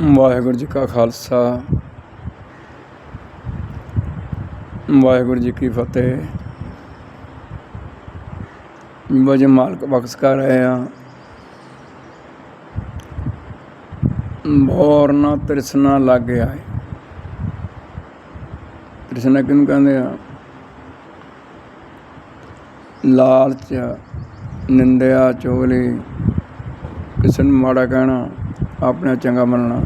ਵਾਹਿਗੁਰੂ ਜੀ ਕਾ ਖਾਲਸਾ। ਵਾਹਿਗੁਰੂ ਜੀ ਕੀ ਫਤਿਹ। ਵਜ ਮਾਲਕ ਬਖਸ਼ ਕਰ ਰਹੇ ਆ ਬੋਰਨਾ ਤ੍ਰਿਸ਼ਨਾ ਲੱਗ ਗਿਆ ਹੈ ਤ੍ਰਿਸ਼ਨਾ ਕਿਹਨੂੰ ਕਹਿੰਦੇ ਆ? ਲਾਲਚ, ਨਿੰਦਿਆ, ਚੋਗਲੀ। ਕਿਸੇ ਨੂੰ ਮਾੜਾ ਕਹਿਣਾ। ਆਪਣਾ ਚੰਗਾ ਮੰਨਣਾ।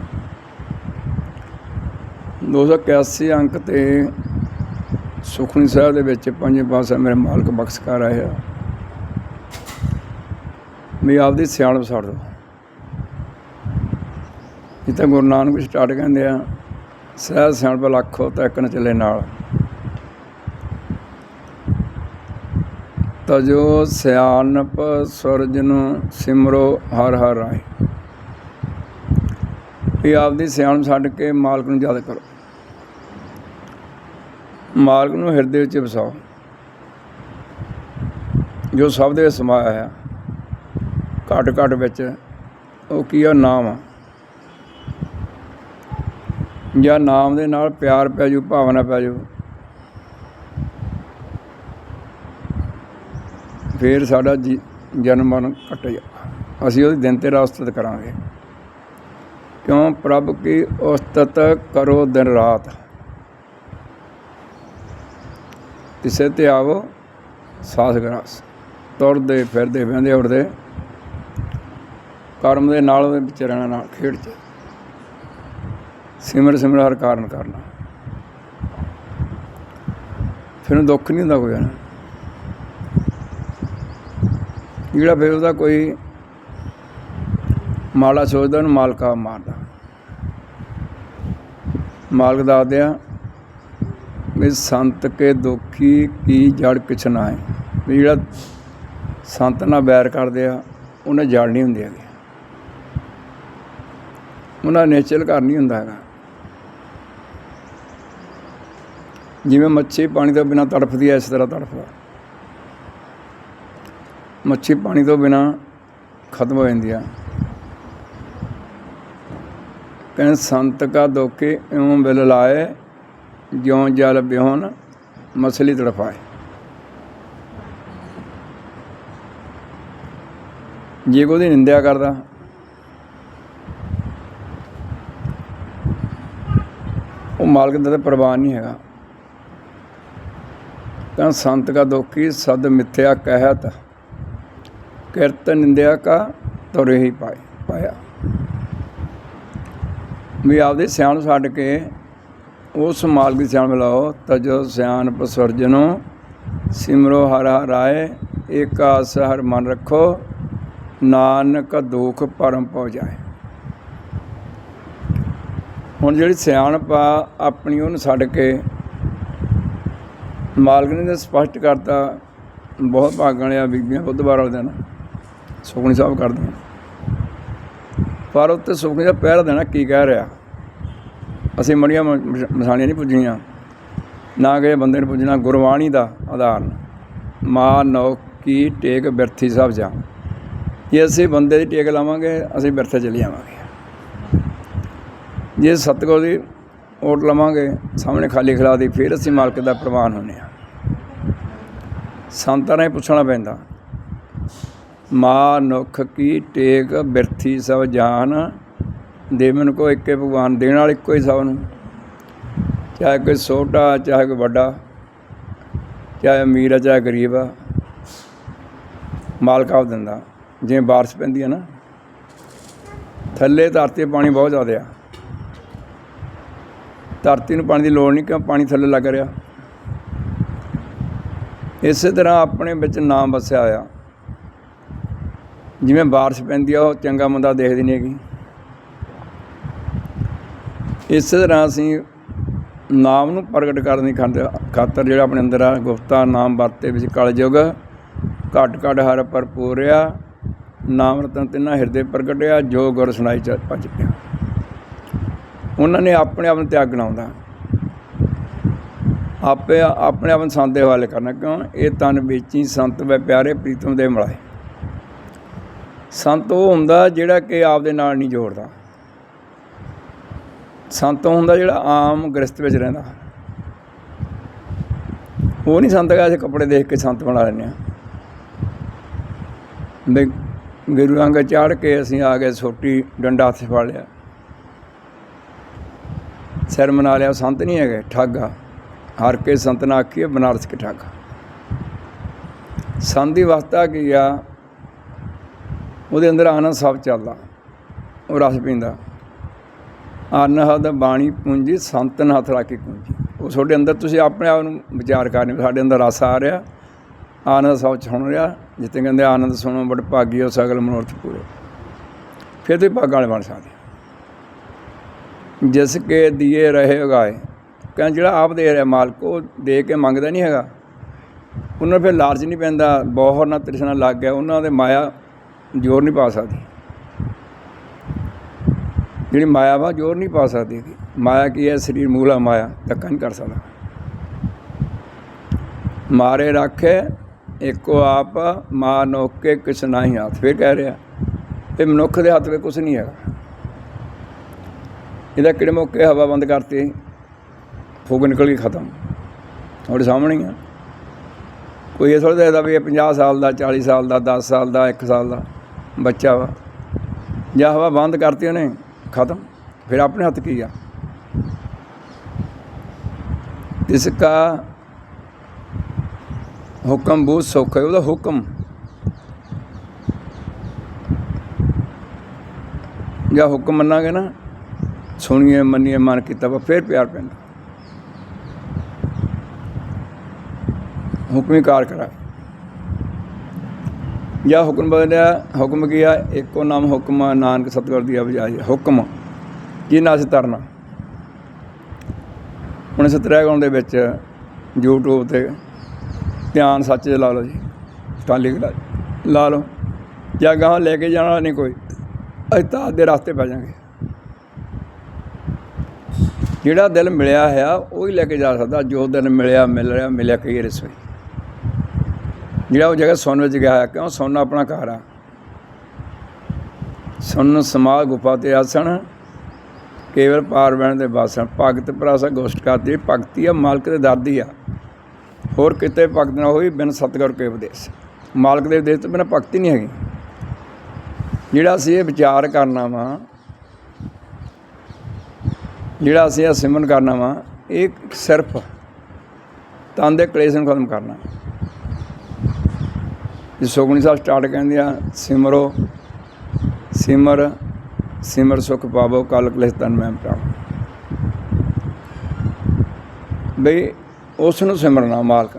281 ਅੰਕ ਤੇ ਸੁਖਣੀ ਸਾਹਿਬ ਦੇ ਵਿੱਚ ਪੰਜੇ ਪਾਸੇ ਮੇਰੇ ਮਾਲਕ ਬਖਸ਼ ਕਰ ਰਹੇ ਆ। ਵੀ ਆਪਦੀ ਸਿਆਣਪ ਛੱਡ ਦੋ। ਇਹ ਗੁਰੂ ਨਾਨਕ ਸਟਾਰਟ ਕਹਿੰਦੇ ਆ ਸਹਿ ਸਿਆਣਪ ਲੱਖੋ ਤਾਂ ਇੱਕ ਨ ਚੱਲੇ ਨਾਲ। ਤਜੋ ਸਿਆਣਪ ਸੁਰਜ ਨੂੰ ਸਿਮਰੋ ਹਰ ਹਰ ਰਾਏ ਵੀ ਆਪਦੀ ਸਿਆਣ ਛੱਡ ਕੇ ਮਾਲਕ ਨੂੰ ਯਾਦ ਕਰੋ। ਮਾਲਕ ਨੂੰ ਹਿਰਦੇ ਵਿੱਚ ਵਸਾਓ। ਜੋ ਸਭ ਦੇ ਸਮਾਇਆ ਹੈ ਘਟ ਘਟ ਵਿੱਚ ਉਹ ਕੀ ਆ? ਨਾਮ ਆ। ਜਾਂ ਨਾਮ ਦੇ ਨਾਲ ਪਿਆਰ ਪੈ ਜੂ ਭਾਵਨਾ ਪੈ ਜੂ ਫਿਰ ਸਾਡਾ ਜੀ- ਜਨਮ ਮਨ ਕੱਟ ਜਾ ਅਸੀਂ ਉਹਦੀ ਦਿਨ ਤੇ ਰਾਸਤਤ ਕਰਾਂਗੇ। ਕਿਉਂ ਪ੍ਰਭ ਕੀ ਉਸਤਤ ਕਰੋ ਦਿਨ ਰਾਤ? ਕਿਸੇ ਤੇ ਆਵੋ, ਸਾਸ ਗਰਾਸ। ਤੁਰਦੇ ਫਿਰਦੇ ਬਹਿੰਦੇ ਉੱਠਦੇ। ਕਰਮ ਦੇ ਨਾਲ ਉਹਦੇ ਵਿੱਚ ਰਹਿਣਾ, ਨਾਲ ਖੇਡ ਚ। ਸਿਮਰ ਸਿਮਰ ਹਰ ਕਾਰਨ ਕਰਨਾ। ਫਿਰ ਦੁੱਖ ਨਹੀਂ ਹੁੰਦਾ ਕੋਈ ਨਾ ਜਿਹੜਾ ਫਿਰ ਉਹਦਾ ਕੋਈ ਮਾਲਾ ਸੋਚਦਾ, ਉਹਨੂੰ ਮਾਲਕਾ ਮਾਰਦਾ। ਮਾਲਕ ਦੱਸਦੇ ਆ ਵੀ ਸੰਤ ਕੇ ਦੁਖੀ ਕੀ ਜੜ ਕਿਛ ਨਾ ਹੈ ਵੀ ਜਿਹੜਾ ਸੰਤ ਨਾਲ ਬੈਰ ਕਰਦੇ ਆ, ਉਹਨੇ ਜੜ ਨਹੀਂ ਹੁੰਦੀ ਹੈਗੀ। ਉਹਨਾਂ ਨੇਚਰ ਘਰ ਨਹੀਂ ਹੁੰਦਾ ਹੈਗਾ। ਜਿਵੇਂ ਮੱਛੀ ਪਾਣੀ ਤੋਂ ਬਿਨਾ ਤੜਫਦੀ ਐ ਇਸ ਤਰ੍ਹਾਂ ਤੜਫਦਾ। ਮੱਛੀ ਪਾਣੀ ਤੋਂ ਬਿਨਾ ਖਤਮ ਹੋ ਜਾਂਦੀ ਆ। ਕਹਿੰਦੇ ਸੰਤ ਕਾ ਦੋਕੇ ਇਉਂ ਬਿਲ ਲਾਏ, ਜਿਉਂ ਜਲ ਬਿਹੁਨ ਮਸਲੀ ਤੜਫਾਏ। ਜੇ ਕੋਈ ਨਿੰਦਿਆ ਕਰਦਾ, ਉਹ ਮਾਲਕ ਦਾ ਤਾਂ ਪ੍ਰਵਾਨ ਨਹੀਂ ਹੈਗਾ। ਤਾਂ ਸੰਤ ਕਾ ਦੋਖੀ ਸਦ ਮਿਥਿਆ ਕਹਿਤ, ਕਿਰਤ ਨਿੰਦਿਆ ਕਾ ਤੁਰੇ ਹੀ ਪਾਏ ਪਾਇਆ। ਵੀ ਆਪਦੇ ਸਿਆਣ ਛੱਡ ਕੇ ਉਸ ਮਾਲਕ ਦੀ ਸਿਆਣ ਮਿਲਾਓ। ਤਜੋ ਸਿਆਣ ਪਸਰਜਨੋ ਸਿਮਰੋ ਹਰ ਹਰਾਏ ਏਕਾਸ ਹਰ ਮਨ ਰੱਖੋ, ਨਾਨਕ ਦੁਖ ਪਰਮ ਪਹੁ ਜਾਏ। ਹੁਣ ਜਿਹੜੀ ਸਿਆਣਪ ਆ ਆਪਣੀ ਉਹਨੂੰ ਛੱਡ ਕੇ ਮਾਲਕ ਨੇ ਤਾਂ ਸਪਸ਼ਟ ਕਰਤਾ, ਬਹੁਤ ਭਾਗਾਂ ਵਾਲਿਆ ਬੀਬੀਆਂ ਬੁੱਧਵਾਰ ਵਾਲੇ ਦਿਨ ਸੁਖਣੀ ਸਾਹਿਬ ਕਰਦੇ ਪਰ ਉੱਤੇ ਸੁਖਣੀ ਦਾ ਪਹਿਰਾ ਦੇਣਾ ਕੀ ਕਹਿ ਰਿਹਾ? ਅਸੀਂ ਮੜੀਆਂ ਮਸਾਣੀਆਂ ਨਹੀਂ ਪੁੱਜਣੀਆਂ। ਨਾ ਕਿ ਬੰਦੇ ਨੂੰ ਪੁੱਜਣਾ, ਗੁਰਬਾਣੀ ਦਾ ਆਧਾਰ। ਮਾ ਨੌ ਕੀ, ਟੇਕ, ਬਿਰਥੀ ਸਭ ਜਾ ਜੇ ਅਸੀਂ ਬੰਦੇ ਦੀ ਟੇਕ ਲਾਵਾਂਗੇ, ਅਸੀਂ ਬਿਰਥੇ ਚਲੀ ਜਾਵਾਂਗੇ ਜੇ ਸਤਗੁਰ ਦੀ ਓਟ ਲਵਾਂਗੇ, ਸਾਹਮਣੇ ਖਾਲੀ ਖਿਲਾ ਦੀ, ਫਿਰ ਅਸੀਂ ਮਾਲਕ ਦਾ ਪ੍ਰਵਾਨ ਹੁੰਨੇ ਆ ਸੰਤਾਂ ਨੇ ਪੁੱਛਣਾ ਪੈਂਦਾ, ਮਾ ਨੁਖ ਕੀ, ਟੇਕ, ਬਿਰਥੀ ਸਭ ਜਾਨ ਦੇਵਨ ਕੋ ਇੱਕੇ ਭਗਵਾਨ ਦੇਣ ਵਾਲਾ ਇੱਕੋ ਹੀ ਸਭ ਨੂੰ। ਚਾਹੇ ਕੋਈ ਛੋਟਾ, ਚਾਹੇ ਕੋਈ ਵੱਡਾ, ਚਾਹੇ ਅਮੀਰ ਆ, ਚਾਹੇ ਗਰੀਬ ਆ, ਮਾਲਕ ਆਪ ਦਿੰਦਾ। ਜਿਵੇਂ ਬਾਰਿਸ਼ ਪੈਂਦੀ ਆ ਨਾ, ਥੱਲੇ ਧਰਤੀ ਪਾਣੀ ਬਹੁਤ ਜ਼ਿਆਦਾ ਆ। ਧਰਤੀ ਨੂੰ ਪਾਣੀ ਦੀ ਲੋੜ ਨਹੀਂ ਕਿਉਂ ਪਾਣੀ ਥੱਲੇ ਲੱਗ ਰਿਹਾ। ਇਸੇ ਤਰ੍ਹਾਂ ਆਪਣੇ ਵਿੱਚ ਨਾਮ ਵਸਿਆ ਹੋਇਆ। ਜਿਵੇਂ ਬਾਰਿਸ਼ ਪੈਂਦੀ ਆ, ਉਹ ਚੰਗਾ ਮੰਦਾ ਦੇਖਦੀ ਨਹੀਂ ਹੈਗੀ। ਇਸੇ ਤਰ੍ਹਾਂ ਅਸੀਂ ਨਾਮ ਨੂੰ ਪ੍ਰਗਟ ਕਰਨ ਦੀ ਖਾਤਰ ਖਾਤਰ ਜਿਹੜਾ ਆਪਣੇ ਅੰਦਰ ਆ ਗੁਫਤਾ ਨਾਮ ਵਰਤੇ ਵਿੱਚ ਕਲਯੁਗ, ਘਟ ਘਟ ਹਰ ਭਰਪੂਰਿਆ ਨਾਮ ਰਤਨ ਤਿੰਨਾ ਹਿਰਦੇ ਪ੍ਰਗਟਿਆ ਜੋ ਗੁਰ ਸੁਣਾਈ ਚ ਭਜ ਪਿਆ। ਉਹਨਾਂ ਨੇ ਆਪਣੇ ਆਪ ਨੂੰ ਤਿਆਗਣਾ ਹੁੰਦਾ ਆਪੇ ਆਪਣੇ ਆਪ ਨੂੰ ਸੰਤ ਦੇ ਹਵਾਲੇ ਕਰਨਾ, ਕਿਉਂ? ਇਹ ਤਨ ਵੇਚੀ ਸੰਤ ਵੇ ਪਿਆਰੇ ਪ੍ਰੀਤਮ ਦੇ ਮਿਲਾਏ। ਸੰਤ ਉਹ ਹੁੰਦਾ ਜਿਹੜਾ ਕਿ ਆਪ ਦੇ ਨਾਲ ਨਹੀਂ ਜੋੜਦਾ। ਸੰਤ ਹੁੰਦਾ ਜਿਹੜਾ ਆਮ ਗ੍ਰਸਤ ਵਿੱਚ ਰਹਿੰਦਾ। ਉਹ ਨਹੀਂ ਸੰਤ ਹੈਗਾ, ਅਸੀਂ ਕੱਪੜੇ ਦੇਖ ਕੇ ਸੰਤ ਬਣਾ ਲੈਂਦੇ ਹਾਂ। ਵੀ ਗੁਰੂ ਅੰਗ ਚਾੜ ਕੇ ਅਸੀਂ ਆ ਗਏ ਛੋਟੀ ਡੰਡਾ ਹੱਥ 'ਚ ਫੜ ਲਿਆ। ਸਿਰ ਮਨਾ ਲਿਆ, ਸੰਤ ਨਹੀਂ ਹੈਗੇ, ਠੱਗ ਹਰ ਕੇ ਸੰਤ ਨਾ ਆਖੀਏ, ਬਨਾਰਸ ਕੇ ਠੱਗ ਸੰਤ ਦੀ ਅਵਸਥਾ ਕੀ ਆ? ਉਹਦੇ ਅੰਦਰ ਆਨੰਦ ਸਭ ਚੱਲਦਾ, ਉਹ ਰਸ ਪੀਂਦਾ। ਅਨਹਦ ਬਾਣੀ ਪੂੰਜੀ ਸੰਤਨ ਹੱਥ ਲਾ ਕੇ ਪੂੰਜੀ। ਉਹ ਤੁਹਾਡੇ ਅੰਦਰ ਤੁਸੀਂ ਆਪਣੇ ਆਪ ਨੂੰ ਵਿਚਾਰ ਕਰਨੇ ਵੀ ਸਾਡੇ ਅੰਦਰ ਰਸ ਆ ਰਿਹਾ। ਆਨੰਦ ਸਭ ਸੁਣ ਰਿਹਾ। ਜਿੱਤੇ ਕਹਿੰਦੇ ਆਨੰਦ ਸੁਣੋ, ਬੜ ਭਾਗੀ ਹੋ, ਸਗਲ ਮਨੋਰਥ ਪੂਰੇ। ਫਿਰ ਤੁਸੀਂ ਭਾਗਾਂ ਵਾਲੇ ਬਣ ਸਕਦੇ ਜਿਸ ਕੇ ਦੀਏ ਰਹੇ ਉਗਾਏ। ਕਹਿੰਦਾ ਜਿਹੜਾ ਆਪ ਦੇ ਰਿਹਾ ਮਾਲਕ, ਉਹ ਦੇ ਕੇ ਮੰਗਦਾ ਨਹੀਂ ਹੈਗਾ। ਉਹਨਾਂ ਨੂੰ ਫਿਰ ਲਾਲਚ ਨਹੀਂ ਪੈਂਦਾ। ਬਹੁਤ ਨਾ ਤ੍ਰਿਸ਼ਨਾ ਲੱਗ ਗਿਆ। ਉਹਨਾਂ ਦੇ ਮਾਇਆ ਜ਼ੋਰ ਨਹੀਂ ਪਾ ਸਕਦੀ। ਜਿਹੜੀ ਮਾਇਆ ਵਾ, ਜ਼ੋਰ ਨਹੀਂ ਪਾ ਸਕਦੀ ਮਾਇਆ ਕੀ ਹੈ? ਸਰੀਰ ਮੂਲਾ ਮਾਇਆ, ਧੱਕਾ ਨਹੀਂ ਕਰ ਸਕਦਾ। ਮਾਰੇ ਰੱਖੇ, ਇੱਕੋ ਆਪ, ਮਾ ਨੋਕੇ, ਕਿਛ ਨਹੀਂ ਹੱਥ। ਫਿਰ ਕਹਿ ਰਿਹਾ, ਤੇ ਮਨੁੱਖ ਦੇ ਹੱਥ ਵਿੱਚ ਕੁਛ ਨਹੀਂ ਹੈਗਾ। ਇਹਦਾ ਕਿਹੜੇ ਮੌਕੇ ਹਵਾ ਬੰਦ ਕਰਤੀ? ਫੁੱਗ ਨਿਕਲ ਗਈ, ਖਤਮ। ਤੁਹਾਡੇ ਸਾਹਮਣੇ ਆ। ਕੋਈ ਇਹ ਥੋੜ੍ਹਾ ਦੇਖਦਾ ਵੀ ਇਹ 50 ਸਾਲ ਦਾ 40 ਸਾਲ ਦਾ 10 ਸਾਲ ਦਾ 1 ਸਾਲ ਦਾ ਬੱਚਾ ਵਾ। ਜਾਂ ਹਵਾ ਬੰਦ ਕਰਤੀ ਉਹਨੇ? ਖਤਮ। ਫਿਰ ਆਪਣੇ ਹੱਥ ਕੀ ਆ? ਇਸ ਕਾ ਹੁਕਮ ਬਹੁਤ ਸੌਖਾ ਹੈ, ਉਹਦਾ ਹੁਕਮ। ਜਾਂ ਹੁਕਮ ਮੰਨਾਂਗੇ ਨਾ, ਸੁਣੀਏ, ਮੰਨੀਏ, ਮਨ ਕੀਤਾ ਵਾ, ਫਿਰ ਪਿਆਰ ਪੈਂਦਾ। ਹੁਕਮੀ ਕਾਰ ਕਰਾ ਜਾਂ ਹੁਕਮ ਬਦਲਿਆ, ਹੁਕਮ ਕੀਆ, ਇੱਕੋ ਨਾਮ ਹੁਕਮ ਨਾਨਕ ਸਤਿਗੁਰ ਦੀ ਅਵਜਾਈ, ਹੁਕਮ ਜਿਨ੍ਹਾਂ ਅਸੀਂ ਤਰਨਾ? ਹੁਣ ਸਤਰੈ ਗੁਣ ਦੇ ਵਿੱਚ YouTube ਤੇ ਧਿਆਨ ਸੱਚ ਲਾ ਲਓ ਜੀ ਟਾਲੀ ਲਾ ਲਾ ਲਓ। ਜਾਂ ਗਾਂ ਲੈ ਕੇ ਜਾਣਾ ਨਹੀਂ ਕੋਈ, ਅਸੀਂ ਤਾਂ ਦੇ ਰਸਤੇ ਪੈ ਜਾਾਂਗੇ। ਜਿਹੜਾ ਦਿਲ ਮਿਲਿਆ ਹੈ ਉਹ ਹੀ ਲੈ ਕੇ ਜਾ ਸਕਦਾ, ਜੋ ਦਿਨ ਮਿਲਿਆ, ਮਿਲ ਰਿਹਾ, ਮਿਲਿਆ ਕਈ ਰਸੋਈ। ਜਿਹੜਾ ਉਹ ਜਗ੍ਹਾ ਸੁਣ ਵਿੱਚ ਗਿਆ ਹੈ ਕਿਉਂ ਸੁਣ ਆਪਣਾ ਘਰ ਆ? ਸੁਣ ਸਮਾਲ ਗੁਫਾ ਤੇ ਆਸਣ, ਕੇਵਲ ਪਾਰ ਬਹਿਣ ਦੇ ਬਾਸਣ ਭਗਤ ਪ੍ਰਾਸਾ ਗੋਸ਼ਟ ਕਰਦੀ, ਭਗਤੀ ਆ, ਮਾਲਕ ਦੇ ਦਾਦੀ ਆ। ਹੋਰ ਕਿਤੇ ਭਗਤ ਨਾ ਹੋਈ ਬਿਨ ਸਤਿਗੁਰ ਕੇ ਉਪਦੇਸ਼। ਮਾਲਕ ਦੇ ਉਪਦੇਸ਼ ਤੋਂ ਬਿਨਾਂ ਭਗਤੀ ਨਹੀਂ ਹੈਗੀ। ਜਿਹੜਾ ਅਸੀਂ ਇਹ ਵਿਚਾਰ ਕਰਨਾ ਵਾ, ਜਿਹੜਾ ਅਸੀਂ ਇਹ ਸਿਮਰਨ ਕਰਨਾ ਵਾ, ਇਹ ਸਿਰਫ ਤਨ ਦੇ ਕਲੇਸ਼ ਨੂੰ ਖਤਮ ਕਰਨਾ। ਸੁਖਮਨੀ ਸਾਹਿਬ ਸਟਾਰਟ ਕਹਿੰਦੇ ਆ, ਸਿਮਰੋ, ਸਿਮਰ ਸਿਮਰ ਸੁਖ ਪਾਵੋ, ਕਲ ਕਲੇਸ਼ ਤਨ ਮੈਂ ਪ੍ਰਾਪ। ਬਈ ਉਸ ਨੂੰ ਸਿਮਰਨਾ ਮਾਲਕ।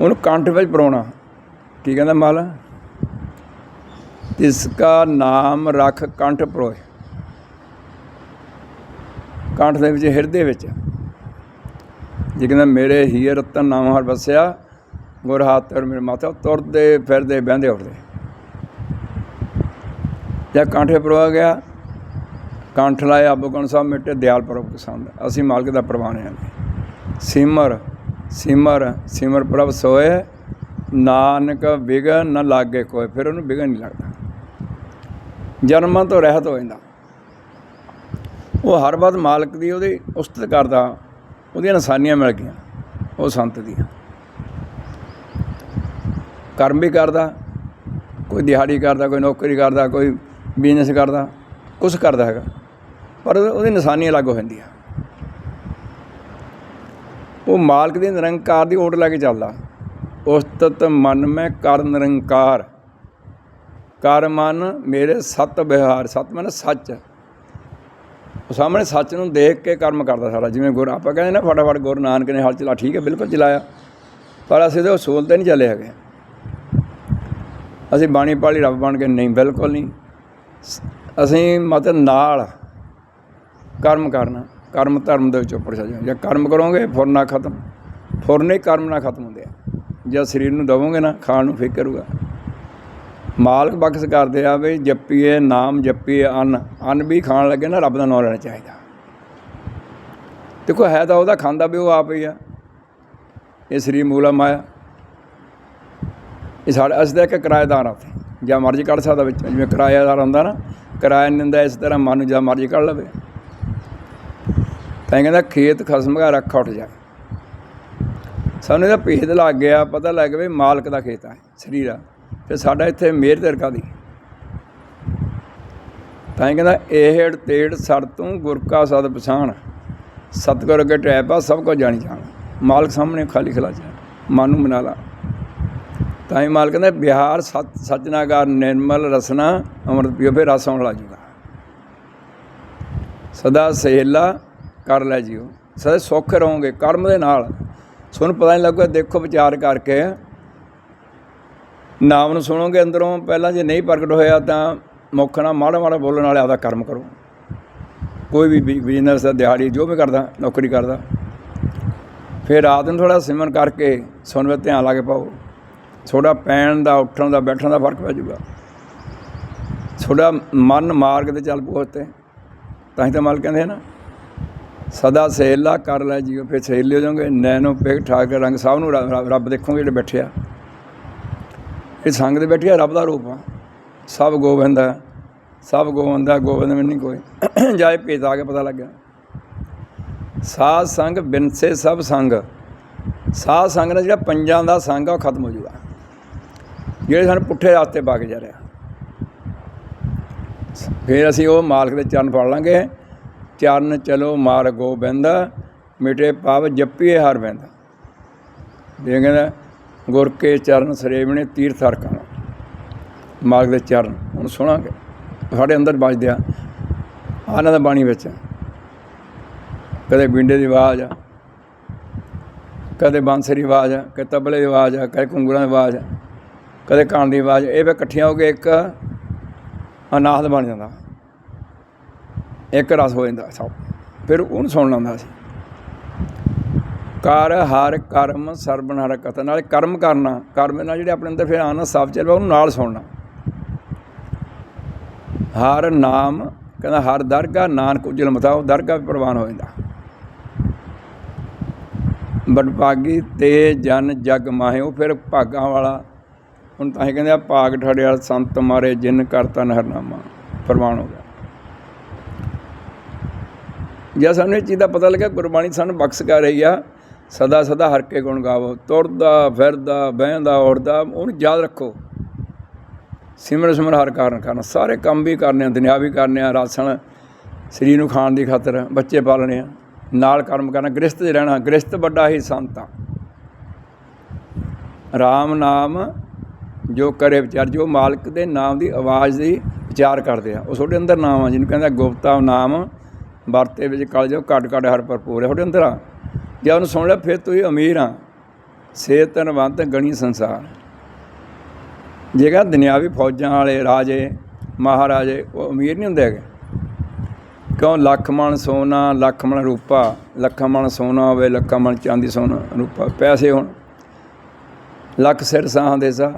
ਉਹਨੂੰ ਕੰਠ ਵਿੱਚ ਪਰੋਣਾ। ਕੀ ਕਹਿੰਦਾ ਮਾਲ ਤਿਸ ਕਾ ਨਾਮ ਰੱਖ ਕੰਠ ਪਰੋਏ। ਕੰਠ ਦੇ ਵਿੱਚ ਹਿਰਦੇ ਵਿੱਚ। ਜੇ ਕਹਿੰਦਾ ਮੇਰੇ ਹੀ ਰਤਨ ਨਾਮ ਹਰ ਵਸਿਆ ਗੁਰ ਮੇਰੇ ਮਾਤਾ ਤੁਰਦੇ, ਫਿਰਦੇ, ਬਹਿੰਦੇ, ਉੱਠਦੇ। ਜਾਂ ਕਾਂਠੇ ਪਰਵਾ ਗਿਆ, ਕੰਠ ਲਾਇਆ ਅਬਗਣ ਸਾਹਿਬ ਮਿੱਟੇ, ਦਿਆਲ ਪ੍ਰਭ ਪਸੰਦ। ਅਸੀਂ ਮਾਲਕ ਦਾ ਪ੍ਰਵਾਨ ਹਾਂ ਸਿਮਰ ਸਿਮਰ ਸਿਮਰ ਪ੍ਰਭ ਸੋਏ, ਨਾਨਕ ਵਿਗਨ ਨਾ ਲਾਗੇ ਕੋਈ ਫਿਰ ਉਹਨੂੰ ਵਿਗਨ ਨਹੀਂ ਲੱਗਦਾ। ਜਨਮਾਂ ਤੋਂ ਰਹਿਤ ਹੋ ਜਾਂਦਾ। ਉਹ ਹਰ ਵਾਰ ਮਾਲਕ ਦੀ ਉਹਦੀ ਉਸਤਤ ਕਰਦਾ। ਉਹਦੀਆਂ ਨਿਸ਼ਾਨੀਆਂ ਮਿਲ ਗਈਆਂ। ਉਹ ਸੰਤ ਦੀਆਂ। ਕਰਮ ਵੀ ਕਰਦਾ, ਕੋਈ ਦਿਹਾੜੀ ਕਰਦਾ, ਕੋਈ ਨੌਕਰੀ ਕਰਦਾ, ਕੋਈ ਬਿਜ਼ਨਸ ਕਰਦਾ ਕੁਝ ਕਰਦਾ ਹੈਗਾ। ਪਰ ਉਹਦੀ ਨਿਸ਼ਾਨੀ ਅਲੱਗ ਹੋ ਜਾਂਦੀ ਆ ਉਹ ਮਾਲਕ ਦੇ ਨਿਰੰਕਾਰ ਦੀ ਓਟ ਲੈ ਕੇ ਚੱਲਦਾ। ਉਸਤਤ ਮਨ ਮੈਂ ਕਰ ਨਿਰੰਕਾਰ। ਕਰ ਮਨ ਮੇਰੇ ਸਤ ਵਿਹਾਰ। ਸਤ ਮਨ ਸੱਚ। ਉਹ ਸਾਹਮਣੇ ਸੱਚ ਨੂੰ ਦੇਖ ਕੇ ਕਰਮ ਕਰਦਾ ਸਾਰਾ। ਜਿਵੇਂ ਗੁਰ ਆਪਾਂ ਕਹਿੰਦੇ ਨਾ, ਫਟਾਫਟ ਗੁਰੂ ਨਾਨਕ ਨੇ ਹਲ ਚਲਾ, ਠੀਕ ਹੈ, ਬਿਲਕੁਲ ਚਲਾਇਆ। ਪਰ ਅਸੀਂ ਤਾਂ ਸੋਲ ਤੇ ਨਹੀਂ ਚੱਲੇ ਹੈਗੇ। ਅਸੀਂ ਬਾਣੀ ਪਾਲੀ ਰੱਬ ਬਣ ਕੇ ਨਹੀਂ, ਬਿਲਕੁਲ ਨਹੀਂ। ਸ- ਅਸੀਂ ਮਤ ਨਾਲ ਕਰਮ ਕਰਨਾ, ਕਰਮ ਧਰਮ ਦੇ ਵਿੱਚ ਉੱਪਰ ਜਾ ਜਾਂ ਕਰਮ ਕਰੋਗੇ ਫੁਰਨਾ ਖਤਮ। ਫੁਰਨੇ ਕਰਮ ਨਾਲ ਖਤਮ ਹੁੰਦੇ ਆ। ਜੇ ਸਰੀਰ ਨੂੰ ਦਵੋਗੇ ਨਾ, ਖਾਣ ਨੂੰ ਫਿਕਰ ਕਰੂਗਾ ਮਾਲਕ ਬਖਸ਼ ਕਰਦੇ ਆ ਵੀ ਜਪੀਏ ਨਾਮ, ਜਪੀਏ ਅੰਨ। ਅੰਨ ਵੀ ਖਾਣ ਲੱਗੇ ਨਾ, ਰੱਬ ਦਾ ਨਾਮ ਲੈਣਾ ਚਾਹੀਦਾ। ਦੇਖੋ, ਹੈ ਤਾਂ ਉਹਦਾ ਖਾਂਦਾ ਵੀ ਉਹ ਆਪ ਹੀ ਆ। ਇਹ ਸਰੀਰ ਮੂਲਾ ਮਾਇਆ। ਇਹ ਸਾਡਾ ਅਸੀਂ ਤਾਂ ਇੱਕ ਕਿਰਾਏਦਾਰ ਆ ਉੱਥੇ, ਜਾਂ ਮਰਜ਼ੀ ਕੱਢ ਸਕਦਾ ਵਿੱਚ, ਜਿਵੇਂ ਕਿਰਾਏਦਾਰ ਹੁੰਦਾ ਨਾ, ਕਿਰਾਇਆ ਨਹੀਂ ਦਿੰਦਾ ਇਸ ਤਰ੍ਹਾਂ ਮਨ ਨੂੰ, ਜਾਂ ਮਰਜ਼ੀ ਕੱਢ ਲਵੇ। ਤਾਂ ਇਹ ਕਹਿੰਦਾ ਖੇਤ ਖਸਮ ਘਰ ਰੱਖ ਉੱਠ ਜਾ। ਸਾਨੂੰ ਇਹਦਾ ਭੇਦ ਲੱਗ ਗਿਆ, ਪਤਾ ਲੱਗ ਗਿਆ ਵੀ ਮਾਲਕ ਦਾ ਖੇਤ ਆ, ਸਰੀਰ ਆ, ਤੇ ਸਾਡਾ ਇੱਥੇ ਮੇਰ ਤਿਰਕਾ ਦੀ ਤਾਂ ਹੀ ਕਹਿੰਦਾ ਇਹੜ ਤੇੜ ਸੜ ਤੂੰ ਗੁਰ ਕਾ ਸਦ ਪਛਾਣ। ਸਤਿਗੁਰ ਟੈਪ ਆ, ਸਭ ਕੁਝ ਜਾਣੀ ਜਾਣ। ਮਾਲਕ ਸਾਹਮਣੇ ਖਾਲੀ ਖਲਾ ਜਾ ਮਨ ਨੂੰ ਮਨਾ ਲਾ। ਤਾਂ ਇਹ ਮਾਲਕ ਕਹਿੰਦਾ ਬਿਹਾਰ ਸਤ ਸਚਨਾਗਾਰ, ਨਿਰਮਲ ਰਸਨਾ, ਅੰਮ੍ਰਿਤ ਪੀਓ, ਫਿਰ ਰਸ ਆਉਣ ਲੱਗ ਜੂਗਾ। ਸਦਾ ਸਹੇਲਾ ਕਰ ਲੈ ਜਿਓ। ਸਦਾ ਸੁੱਖ ਰਹੋਗੇ ਕਰਮ ਦੇ ਨਾਲ। ਤੁਹਾਨੂੰ ਪਤਾ ਨਹੀਂ ਲੱਗੂਗਾ, ਦੇਖੋ ਵਿਚਾਰ ਕਰਕੇ। ਨਾਮ ਨੂੰ ਸੁਣੋਗੇ ਅੰਦਰੋਂ, ਪਹਿਲਾਂ ਜੇ ਨਹੀਂ ਪ੍ਰਗਟ ਹੋਇਆ ਤਾਂ ਮੁੱਖ ਨਾਲ ਮਾੜਾ ਮਾੜਾ ਬੋਲਣ ਵਾਲੇ ਆਪਦਾ ਕਰਮ ਕਰੋ। ਕੋਈ ਵੀ ਬਿਜ਼ਨਸ ਦਾ ਦਿਹਾੜੀ, ਜੋ ਵੀ ਕਰਦਾ, ਨੌਕਰੀ ਕਰਦਾ। ਫਿਰ ਰਾਤ ਨੂੰ ਥੋੜਾ ਸਿਮਰਨ ਕਰਕੇ ਸੁਣ ਵਿੱਚ ਧਿਆਨ ਲਾ ਕੇ ਪਾਓ। ਤੁਹਾਡਾ ਪੈਣ ਦਾ, ਉੱਠਣ ਦਾ, ਬੈਠਣ ਦਾ ਫ਼ਰਕ ਪੈ ਜਾਊਗਾ। ਤੁਹਾਡਾ ਮਨ ਮਾਰਗ ਤੇ ਚੱਲ ਪਊ ਤੇ ਤਾਂ ਹੀ ਤਾਂ ਮਾਲ ਕਹਿੰਦੇ ਆ ਨਾ, ਸਦਾ ਸਹੇਲਾ ਕਰ ਲੈ ਜੀਓ, ਫਿਰ ਸਹੇਲੇ ਹੋ ਜਾਓਗੇ। ਨੈਣੋ ਠਾ ਕੇ ਰੰਗ ਸਭ ਨੂੰ ਰੱਬ- ਦੇਖੋਗੇ ਜਿਹੜੇ ਬੈਠੇ ਆ। ਇਹ ਸੰਗ ਦੇ ਬੈਠੇ ਆ, ਰੱਬ ਦਾ ਰੂਪ ਆ। ਸਭ ਗੋਬਿੰਦ ਹੈ ਸਭ ਗੋਬਿੰਦ ਹੈ ਗੋਬਿੰਦ ਵਿੱਚ ਨਹੀਂ ਕੋਈ। ਜਾਏ ਭੇਦ ਆ ਕੇ ਪਤਾ ਲੱਗਿਆ ਸਾਧ ਸੰਗ ਬਿਨਸੇ ਸਭ ਸੰਗ। ਸਾਧ ਸੰਗ ਨਾਲ ਜਿਹੜਾ ਪੰਜਾਂ ਦਾ ਸੰਗ ਆ, ਉਹ ਖਤਮ ਹੋ ਜਾਊਗਾ। ਜਿਹੜੇ ਸਾਨੂੰ ਪੁੱਠੇ ਰਸਤੇ ਪਾ ਕੇ ਜਾ ਰਿਹਾ ਫਿਰ ਅਸੀਂ ਉਹ ਮਾਲਕ ਦੇ ਚਰਨ ਫੜ ਲਾਂਗੇ। ਚਰਨ ਚਲੋ ਮਾਰ ਗੋਬਿੰਦ, ਮਿਟੇ ਪਾਪ ਜੱਪੀਏ ਹਰ ਬਿੰਦ। ਜੇ ਕਹਿੰਦਾ, ਗੁਰ ਕੇ ਚਰਨ ਸਰੇਵਣੇ ਤੀਰਥ ਹਰਕਾਂ ਮਾਲਕ ਦੇ ਚਰਨ, ਹੁਣ ਸੁਣਾਂਗੇ। ਸਾਡੇ ਅੰਦਰ ਵੱਜਦੇ ਆ ਆਨੰਦ ਬਾਣੀ ਵਿੱਚ। ਕਦੇ ਬਿੰਡੇ ਦੀ ਆਵਾਜ਼ ਆ ਕਦੇ ਬਾਂਸਰੀ ਆਵਾਜ਼ ਆ ਕਦੇ ਤਬਲੇ ਦੀ ਆਵਾਜ਼ ਆ ਕਦੇ ਘੁੰਗਰਾਂ ਦੀ ਆਵਾਜ਼। ਆ ਕਦੇ ਕਾਨ ਦੀ ਆਵਾਜ਼, ਇਹ ਵੀ ਇਕੱਠੀਆਂ ਹੋ ਕੇ ਇੱਕ ਅਨਾਹਤ ਬਣ ਜਾਂਦਾ। ਇੱਕ ਰਸ ਹੋ ਜਾਂਦਾ ਸਭ। ਫਿਰ ਉਹਨੂੰ ਸੁਣ ਲੈਂਦਾ ਸੀ। ਕਰ ਹਰ ਕਰਮ ਸਰਬਨ ਹਰ ਕਥ। ਨਾਲ ਕਰਮ ਕਰਨਾ, ਕਰਮ ਨਾਲ ਜਿਹੜੇ ਆਪਣੇ ਅੰਦਰ ਫਿਰ ਆਨੰਦ ਸਭ ਚੱਲਦਾ ਉਹਨੂੰ ਨਾਲ ਸੁਣਨਾ। ਹਰ ਨਾਮ, ਕਹਿੰਦਾ ਹਰ ਦਰਗਾ ਨਾਨਕ ਉਜਲ ਮਤਾਓ ਦਰਗਾ ਵੀ ਪ੍ਰਵਾਨ ਹੋ ਜਾਂਦਾ। ਬੜਭਾਗੀ ਤੇ ਜਨ ਜਗ ਮਾਹਿਓ ਫਿਰ ਭਾਗਾਂ ਵਾਲਾ ਹੁਣ ਤਾਂ ਹੀ ਕਹਿੰਦੇ ਆ, ਭਾਗ ਠੜਿਆ ਸੰਤ ਮਾਰੇ, ਜਿਨ ਕਰਤਾ ਨਹਰਨਾਮਾ ਪ੍ਰਵਾਨ ਹੋ ਗਿਆ। ਜੇ ਸਾਨੂੰ ਇਹ ਚੀਜ਼ ਦਾ ਪਤਾ ਲੱਗਾ ਗੁਰਬਾਣੀ ਸਾਨੂੰ ਬਖਸ਼ ਕਰ ਰਹੀ ਆ, ਸਦਾ ਸਦਾ ਹਰ ਕੇ ਗੁਣ ਗਾਵੋ। ਤੁਰਦਾ, ਫਿਰਦਾ, ਬਹਿੰਦਾ, ਉੱਠਦਾ, ਉਹਨੂੰ ਯਾਦ ਰੱਖੋ। ਸਿਮਰ ਸਿਮਰ ਹਰ ਕਾਰਨ ਕਰਨਾ। ਸਾਰੇ ਕੰਮ ਵੀ ਕਰਨੇ ਆ, ਦੁਨਿਆ ਵੀ ਕਰਨੇ ਆ ਰਾਸਣ ਸਰੀਰ ਨੂੰ ਖਾਣ ਦੀ ਖਾਤਰ ਬੱਚੇ ਪਾਲਣੇ ਆ। ਨਾਲ ਕਰਮ ਕਰਨਾ ਗ੍ਰਸਤ 'ਚ ਰਹਿਣਾ ਗ੍ਰਸਤ ਵੱਡਾ ਹੀ ਸੰਤ ਆ। ਰਾਮ ਨਾਮ ਜੋ ਕਰੇ ਵਿਚਾਰ, ਜੋ ਮਾਲਕ ਦੇ ਨਾਮ ਦੀ ਆਵਾਜ਼ ਦੀ ਵਿਚਾਰ ਕਰਦੇ ਆ। ਉਹ ਤੁਹਾਡੇ ਅੰਦਰ ਨਾਮ ਆ, ਜਿਹਨੂੰ ਕਹਿੰਦਾ ਗੁਪਤਾ ਨਾਮ। ਵਰਤੇ ਵਿੱਚ ਕਲ ਜੋ ਘਟ ਘਟ ਹਰ ਭਰਪੂਰ ਹੈ ਤੁਹਾਡੇ ਅੰਦਰ ਆ। ਜੇ ਉਹਨੂੰ ਸੁਣ ਲਿਆ, ਫਿਰ ਤੁਸੀਂ ਅਮੀਰ ਆ। ਸੇ ਧਨਵੰਤ ਗਣੀ ਸੰਸਾਰ। ਜੇਗਾ ਦੁਨਿਆਵੀ ਫੌਜਾਂ ਵਾਲੇ ਰਾਜੇ, ਮਹਾਰਾਜੇ, ਉਹ ਅਮੀਰ ਨਹੀਂ ਹੁੰਦੇ ਹੈਗੇ। ਕਿਉਂ? ਲੱਖ ਮਣ ਸੋਨਾ, ਲੱਖ ਮਣ ਰੂਪਾ। ਲੱਖਾਂ ਮਣ ਸੋਨਾ ਹੋਵੇ, ਲੱਖਾਂ ਮਣ ਚਾਂਦੀ ਸੋਨਾ ਰੂਪਾ। ਪੈਸੇ ਹੋਣ। ਲੱਖ ਸਿਰ ਸਾਹਾਂ ਦੇ ਸਾ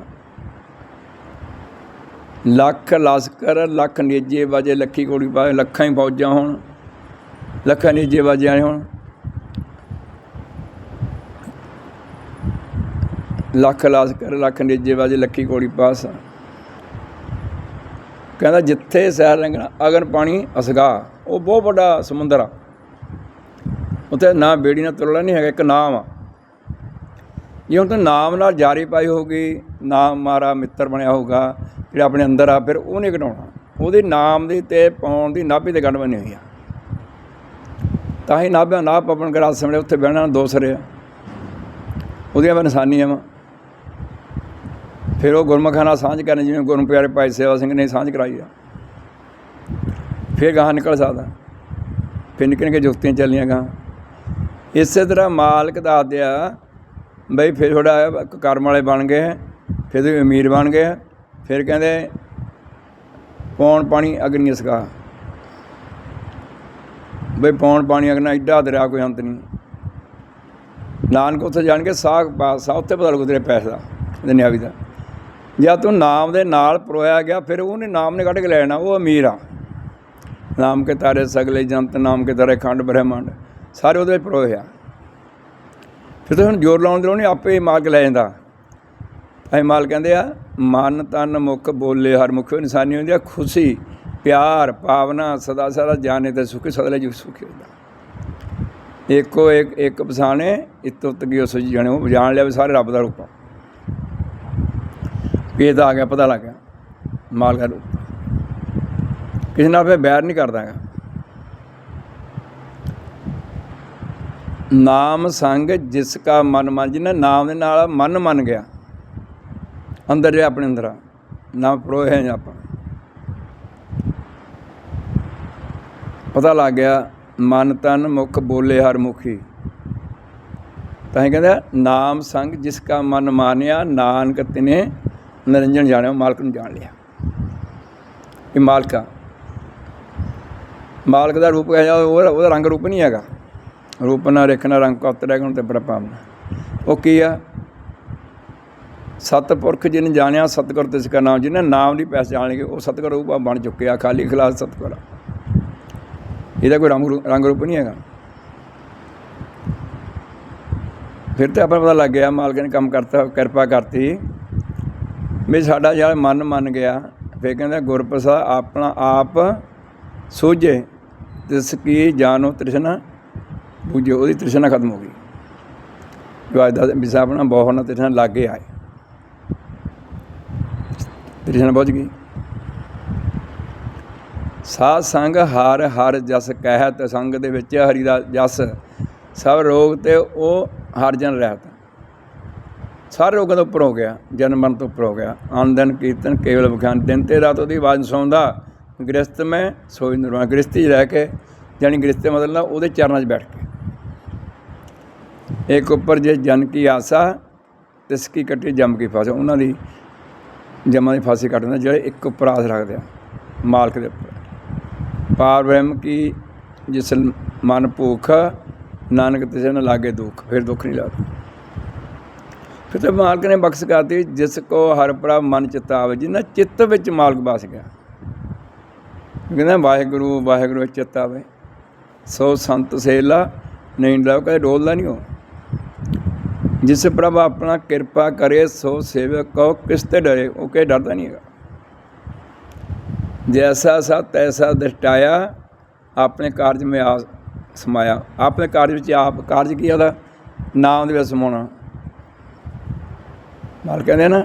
ਲੱਖ ਲਸਕਰ, ਲੱਖ ਨੇਜੇ ਵਜੇ, ਲੱਖੀ ਕੋੜੀ ਪਾ ਲੱਖਾਂ ਹੀ ਫੌਜਾਂ ਹੋਣ, ਲੱਖਾਂ ਨੇਜੇ ਵਜੇ ਹੋਣ। ਲੱਖ ਲਸਕਰ, ਲੱਖ ਨੇਜੇ ਵਜੇ, ਲੱਖੀ ਕੋੜੀ ਪਾਸ। ਕਹਿੰਦਾ ਜਿੱਥੇ ਸਹਿਰ ਲੰਘਣਾ, ਅਗਨ ਪਾਣੀ, ਅਸਗਾ। ਉਹ ਬਹੁਤ ਵੱਡਾ ਸਮੁੰਦਰ ਆ। ਉੱਥੇ ਨਾ ਬੇੜੀ ਨਾਲ ਤੁਰਲਾ ਨਹੀਂ ਹੈਗਾ, ਇੱਕ ਨਾਮ ਆ। ਜੇ ਹੁਣ ਤਾਂ ਨਾਮ ਨਾਲ ਜਾਰੀ ਪਾਈ ਹੋਊਗੀ, ਨਾਮ ਮਾਰਾ ਮਿੱਤਰ ਬਣਿਆ ਹੋਊਗਾ ਜਿਹੜਾ ਆਪਣੇ ਅੰਦਰ ਆ, ਫਿਰ ਉਹ ਨਹੀਂ ਘਟਾਉਣਾ। ਉਹਦੇ ਨਾਮ ਦੀ ਤੇ ਪਾਉਣ ਦੀ ਨਾਭੀ ਤੇ ਗੰਢ ਬਣੀ ਹੋਈ ਆ। ਤਾਂ ਹੀ ਨਾਭਿਆ ਨਾ ਪਵਨ ਗਰਾ ਸਮੇਂ ਉੱਥੇ ਬਹਿਣਾ ਦੋ ਸਰੇ ਆ ਉਹਦੀਆਂ ਵੀ ਨਿਸ਼ਾਨੀਆਂ ਵਾ। ਫਿਰ ਉਹ ਗੁਰਮੁਖਾਂ ਨਾਲ ਸਾਂਝ ਕਰਨ, ਜਿਵੇਂ ਗੁਰੂ ਪਿਆਰੇ ਭਾਈ ਸੇਵਾ ਸਿੰਘ ਨੇ ਸਾਂਝ ਕਰਾਈ ਆ। ਫਿਰ ਗਾਹਾਂ ਨਿਕਲ ਸਕਦਾ। ਫਿਰ ਨਿੱਕੇ ਨਿੱਕੇ ਜੁਗਤੀਆਂ ਚੱਲੀਆਂ ਗਾਹਾਂ। ਇਸੇ ਤਰ੍ਹਾਂ ਮਾਲਕ ਦਾ ਦੱਸਦਿਆ ਬਈ ਫਿਰ ਥੋੜਾ ਕਰਮ ਵਾਲੇ ਬਣ ਗਏ, ਫਿਰ ਅਮੀਰ ਬਣ ਗਏ। ਫਿਰ ਕਹਿੰਦੇ, ਪੌਣ ਪਾਣੀ ਅਗਨੀ ਸਕਾ ਬਈ ਪੌਣ ਪਾਣੀ ਅਗਨਾ ਐਡਾ ਦਰਿਆ ਕੋਈ ਅੰਤ ਨਹੀਂ। ਨਾਨਕ ਉੱਥੇ ਜਾਣ ਕੇ ਸਾਖ ਪਾਸਾ ਉੱਥੇ ਪਤਾ ਲੱਗੂ ਤੇਰੇ ਪੈਸੇ ਦਾ ਦੁਨਿਆਵੀ ਦਾ। ਜਾਂ ਤੂੰ ਨਾਮ ਦੇ ਨਾਲ ਪਰੋਇਆ ਗਿਆ, ਫਿਰ ਉਹਨੇ ਨਾਮ ਨੇ ਕੱਢ ਕੇ ਲੈ ਜਾਣਾ, ਉਹ ਅਮੀਰ ਆ। ਨਾਮ ਕੇ ਤਾਰੇ ਸਗਲੇ ਜੰਤ, ਨਾਮ ਕੇ ਤਾਰੇ ਖੰਡ ਬ੍ਰਹਿਮੰਡ, ਸਾਰੇ ਉਹਦੇ ਵਿੱਚ ਪਰੋਏ ਆ। ਫਿਰ ਤਾਂ ਹੁਣ ਜ਼ੋਰ ਲਾਉਣ ਦੇ ਉਹਨੇ ਆਪੇ ਹੀ ਮਾਲਕ ਲੈ ਜਾਂਦਾ। ਐ ਮਾਲ ਕਹਿੰਦੇ ਆ, ਮਨ ਤਨ ਮੁਖ ਬੋਲੇ, ਹਰ ਮੁਖ ਇਨਸਾਨੀ ਹੁੰਦੀ ਆ, ਖੁਸ਼ੀ, ਪਿਆਰ, ਭਾਵਨਾ, ਸਦਾ ਸਦਾ ਜਾਣੇ ਤੇ ਸੁਖੀ, ਸਦਲੇ ਜੁ ਸੁਖੀ ਹੁੰਦਾ। ਏਕੋ ਇੱਕ ਇੱਕ ਪਛਾਣੇ, ਇਤੋਂ ਤਗੀ ਉਸ ਜਣੇ ਜਾਣ ਲਿਆ ਵੀ ਸਾਰੇ ਰੱਬ ਦਾ ਰੂਪ ਇਹ ਤਾਂ ਆ ਗਿਆ, ਪਤਾ ਲੱਗ ਗਿਆ, ਮਾਲ ਦਾ ਕਿਸੇ ਨਾਲ ਫਿਰ ਬੈਰ ਨਹੀਂ ਕਰਦਾ ਹੈਗਾ। ਨਾਮ ਸੰਗ ਜਿਸ ਕਾ ਮਨ ਮਨ, ਜਿਹਨੇ ਨਾਮ ਦੇ ਨਾਲ ਮਨ ਮੰਨ ਗਿਆ ਅੰਦਰ ਜੇ ਆਪਣੇ ਅੰਦਰ। ਆ ਨਾਮ ਪਰੋਏ ਹੈ ਆਪਾਂ। ਪਤਾ ਲੱਗ ਗਿਆ, ਮਨ ਤਨ ਮੁਖ ਬੋਲੇ ਹਰ ਮੁਖੀ। ਤਾਂ ਹੀ ਕਹਿੰਦਾ, ਨਾਮ ਸੰਗ ਜਿਸ ਕਾ ਮਨ ਮਾਨਿਆ, ਨਾਨਕ ਤਿਨੇ ਨਿਰੰਜਨ ਜਾਣਿਆ ਮਾਲਕ ਨੂੰ ਜਾਣ ਲਿਆ। ਇਹ ਮਾਲਕਾ ਮਾਲਕ ਦਾ ਰੂਪ ਹੈ ਉਹਦਾ ਰੰਗ ਰੂਪ ਨਹੀਂ ਹੈਗਾ। ਰੂਪ ਨਾ ਰੇਖ ਨਾ ਰੰਗ ਕਾ ਉਤਰਿਆ ਗੁਣ ਤੇ ਬੜਾ ਪਾਵਨਾ ਉਹ ਕੀ ਆ? ਸਤਪੁਰਖ ਜਿਨ ਜਾਣਿਆ ਸਤਿਗੁਰ ਤਿਸ ਕਾ ਨਾਮ, ਜਿਹਨੇ ਨਾਮ ਦੀ ਪਹਿਚਾਣ ਲਈ ਉਹ ਸਤਿਗੁਰ ਰੂਪ ਬਣ ਚੁੱਕਿਆ, ਖਾਲੀ ਖਲਾਸ ਸਤਿਗੁਰ ਇਹਦਾ ਕੋਈ ਰੰਗ ਰੰਗ ਰੂਪ ਨਹੀਂ ਹੈਗਾ। ਫਿਰ ਤੇ ਆਪਾਂ ਪਤਾ ਲੱਗ ਗਿਆ, ਮਾਲਕ ਨੇ ਕੰਮ ਕਰਤਾ, ਕਿਰਪਾ ਕਰਤੀ। ਵੀ ਸਾਡਾ ਜਿਹੜਾ ਮਨ ਮੰਨ ਗਿਆ, ਫਿਰ ਕਹਿੰਦਾ, ਗੁਰਪ੍ਰਸਾਦ, ਆਪਣਾ ਆਪ ਸੋਝੇ, ਤਿਸ ਕੀ ਜਾਨੋ ਤ੍ਰਿਸ਼ਨਾ, ਬੁਝੇ, ਉਹਦੀ ਤ੍ਰਿਸ਼ਨਾ ਖਤਮ ਹੋ ਗਈ। ਜੋ ਅੱਜ ਦਾ ਵਿਸਾ ਆਪਣਾ ਬਹੁਤ ਨਾ ਤ੍ਰਿਸ਼ਨਾ ਲਾਗੇ ਆਏ। ਤ੍ਰਿਸ਼ਨਾ ਬੁਝ ਗਈ। ਸਾਧ ਸੰਗ ਹਰ ਹਰ ਜਸ ਕਹਿਤ, ਸੰਗ ਦੇ ਵਿੱਚ ਹਰੀ ਦਾ ਜਸ। ਸਭ ਰੋਗ ਤੇ ਉਹ ਹਰ ਜਨ ਰਹਿਤ। ਸਾਰੇ ਰੋਗਾਂ ਤੋਂ ਉੱਪਰ ਹੋ ਗਿਆ ਜਨਮ ਮਰਨ ਤੋਂ ਉੱਪਰ ਹੋ ਗਿਆ। ਆਨੰਦਨ ਕੀਰਤਨ ਕੇਵਲ ਬਖਾਨ ਦਿਨ ਤੇ ਰਾਤ ਉਹਦੀ ਆਵਾਜ਼ ਸੁਣਦਾ। ਗ੍ਰਸਤ ਮੈਂ ਸੋਈ ਨਿਰਵਾਣ ਗ੍ਰਸਤੀ 'ਚ ਰਹਿ ਕੇ, ਜਾਣੀ ਗ੍ਰਸਤੀ ਮਤਲਬ ਉਹਦੇ ਚਰਨਾਂ 'ਚ ਬੈਠ ਕੇ। ਇੱਕ ਉੱਪਰ ਜੇ ਜਨ ਕੀ ਆਸਾ, ਤਿਸ ਕੀ ਕੱਟੀ ਜਮ ਕੀ ਫਾਸ। ਉਹਨਾਂ ਦੀ ਜਮਾਂ ਦੀ ਫਾਸੀ ਕੱਟਦਾ ਜਿਹੜੇ ਇੱਕ ਉੱਪਰ ਆਸ ਰੱਖਦੇ ਆ, ਮਾਲਕ ਦੇ ਉੱਪਰ। ਪਾਰ ਬ੍ਰਹਮ ਕੀ ਜਿਸ ਮਨ ਭੂਖ, ਨਾਨਕ ਤਿਸੇ ਨ ਲਾਗੇ ਦੁੱਖ, ਫਿਰ ਦੁੱਖ ਨਹੀਂ ਲੱਗਦਾ। ਫਿਰ ਤਾਂ ਮਾਲਕ ਨੇ ਬਖਸ਼ ਕਰਤੀ, ਜਿਸ ਕੋ ਹਰ ਪ੍ਰਭ ਮਨ ਚਿਤਾਵੇ ਜਿਨ੍ਹਾਂ ਚਿੱਤ ਵਿੱਚ ਮਾਲਕ ਵਸ ਗਿਆ। ਕਹਿੰਦਾ, ਵਾਹਿਗੁਰੂ ਵਾਹਿਗੁਰੂ ਵਿੱਚ ਚਿੱਤ ਆਵੇ। ਸੋ ਸੰਤ ਸੇਲਾ, ਨਹੀਂ ਲਾ ਕਦੇ ਡੋਲਦਾ ਨਹੀਂ ਉਹ। ਜਿਸ ਪ੍ਰਭ ਆਪਣਾ ਕਿਰਪਾ ਕਰੇ, ਸੋ ਸੇਵਕ ਕੋ ਕਿਸ ਤੇ ਡਰੇ? ਉਹ ਕੇ ਡਰਦਾ ਨਹੀਂ ਹੈਗਾ। ਜੈਸਾ ਸਾ ਤੈਸਾ ਆਪਣੇ ਕਾਰਜ ਮੇ ਆ ਸਮਾਇਆ। ਆਪਣੇ ਕਾਰਜ ਵਿੱਚ ਆਪ, ਕਾਰਜ ਕੀ ਉਹਦਾ? ਨਾਮ ਦੇ ਵਿੱਚ ਸਮਾਉਣਾ। ਮਾਲ ਕਹਿੰਦੇ ਨਾ,